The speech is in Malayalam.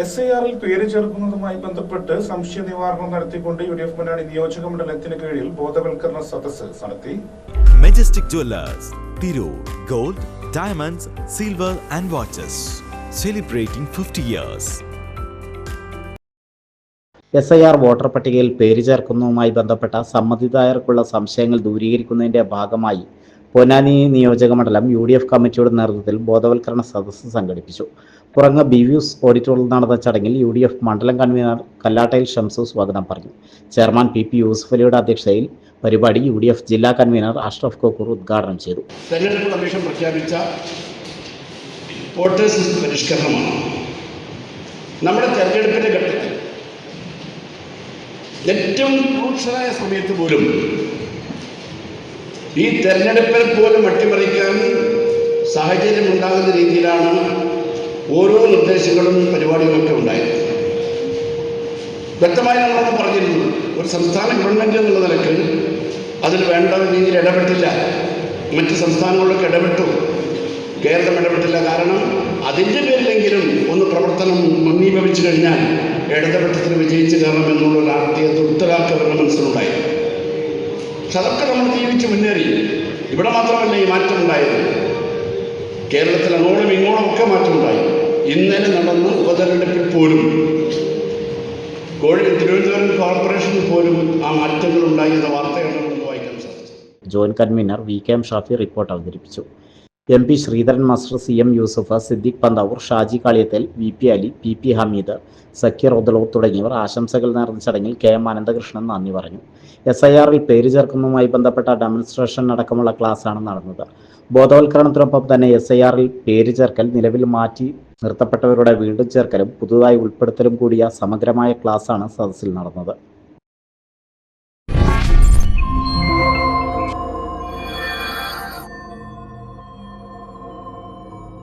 എസ് ഐ ആറിൽ പേര് ചേർക്കുന്നതുമായി ബന്ധപ്പെട്ട് സംശയ നിവാരണം നടത്തിക്കൊണ്ട് യു ഡി എഫ് മുന്നണി നിയോജക മണ്ഡലത്തിന് കീഴിൽ ബോധവൽക്കരണ സദസ്സ് നടത്തി. Majestic Jewellers Tirur gold diamonds silver and watches celebrating fifty years S I R voter പട്ടികയിൽ പേര് ചേർക്കുന്നതുമായി ബന്ധപ്പെട്ട സമ്മതിദായകർക്കുള്ള സംശയങ്ങൾ ദൂരീകരിക്കുന്നതിന്റെ ഭാഗമായി പൊന്നാനി നിയോജക മണ്ഡലം യു ഡി എഫ് കമ്മിറ്റിയുടെ നേതൃത്വത്തിൽ ബോധവൽക്കരണ സദസ്സ് സംഘടിപ്പിച്ചു. പുറങ്ങ ബി വ്യൂസ് ഓഡിറ്റോറിയൽ നടന്ന ചടങ്ങിൽ യു ഡി എഫ് മണ്ഡലം കൺവീനർ കല്ലാട്ടയിൽ ഷംസു സ്വാഗതം പറഞ്ഞു. ചെയർമാൻ പി പി യൂസഫ് അലിയുടെ അധ്യക്ഷതയിൽ പരിപാടി യു ഡി എഫ് ജില്ലാ കൺവീനർ അഷ്റഫ് കോക്കൂർ ഉദ്ഘാടനം ചെയ്തു. തെരഞ്ഞെടുപ്പ് കമ്മീഷൻ പ്രഖ്യാപിച്ച വോട്ടേഴ്സ് ലിസ്റ്റ് പരിഷ്കരണമാണ്. നമ്മുടെ തെരഞ്ഞെടുപ്പിന്റെ ഘട്ടത്തിൽ ഏറ്റവും ക്രൂക്ഷനായ സമയത്ത് പോലും ഈ തെരഞ്ഞെടുപ്പിൽ പോലും അട്ടിമറിക്കാൻ സാഹചര്യം ഉണ്ടാകുന്ന രീതിയിലാണ് ഓരോ നിർദ്ദേശങ്ങളും പരിപാടികളൊക്കെ ഉണ്ടായിരുന്നു. വ്യക്തമായി നമ്മളത് പറഞ്ഞിരുന്നു ഒരു സംസ്ഥാന ഗവൺമെന്റ് എന്നുള്ള നിലയ്ക്ക് അതിൽ വേണ്ട രീതിയിൽ ഇടപെട്ടില്ല. മറ്റ് സംസ്ഥാനങ്ങളിലൊക്കെ ഇടപെട്ടു. കേരളം ഇടപെട്ടില്ല. കാരണം അതിന്റെ പേരിലെങ്കിലും ഒന്ന് പ്രവർത്തനം മുന്നീഭവിച്ചു കഴിഞ്ഞാൽ ഇടതുപക്ഷത്തിന് വിജയിച്ചു കയറണം എന്നുള്ള രാഷ്ട്രീയ ദുർത്തരാക്ക് അവരുടെ മനസ്സിലുണ്ടായി. പക്ഷെ അതൊക്കെ നമ്മൾ ജീവിച്ച് മുന്നേറി. ഇവിടെ മാത്രമല്ല ഈ മാറ്റം ഉണ്ടായത് കേരളത്തിൽ അങ്ങോട്ടും ഇങ്ങോട്ടും ഒക്കെ മാറ്റമുണ്ടായി. ഇന്നലെ നടന്ന ഉപതെരഞ്ഞെടുപ്പിൽ പോലും കോഴി തിരുവനന്തപുരം കോർപ്പറേഷനിൽ പോലും ആ മാറ്റങ്ങൾ ഉണ്ടായി എന്ന വാർത്തയാണ് നമുക്ക് convener V K M Shafi report അവതരിപ്പിച്ചു. M P Sreedharan master C M Yusuf Siddique Panthavoor Shaji Kaliyathal V P Ali P P Hameed Sakeer ഒദളോ തുടങ്ങിയവർ ആശംസകൾ നേർന്ന ചടങ്ങിൽ കെ എം അനന്തകൃഷ്ണൻ നന്ദി പറഞ്ഞു. എസ് ഐ ആറിൽ പേര് ചേർക്കുന്നതുമായി ബന്ധപ്പെട്ട ഡെമോൺസ്ട്രേഷൻ അടക്കമുള്ള ക്ലാസ്സാണ് നടന്നത്. ബോധവൽക്കരണത്തിനൊപ്പം തന്നെ എസ് ഐ ആറിൽ പേര് ചേർക്കൽ നിലവിൽ മാറ്റി നിർത്തപ്പെട്ടവരുടെ വീണ്ടും ചേർക്കലും പുതുതായി ഉൾപ്പെടുത്തലും കൂടിയ സമഗ്രമായ ക്ലാസ്സാണ് സദസ്സിൽ നടന്നത്.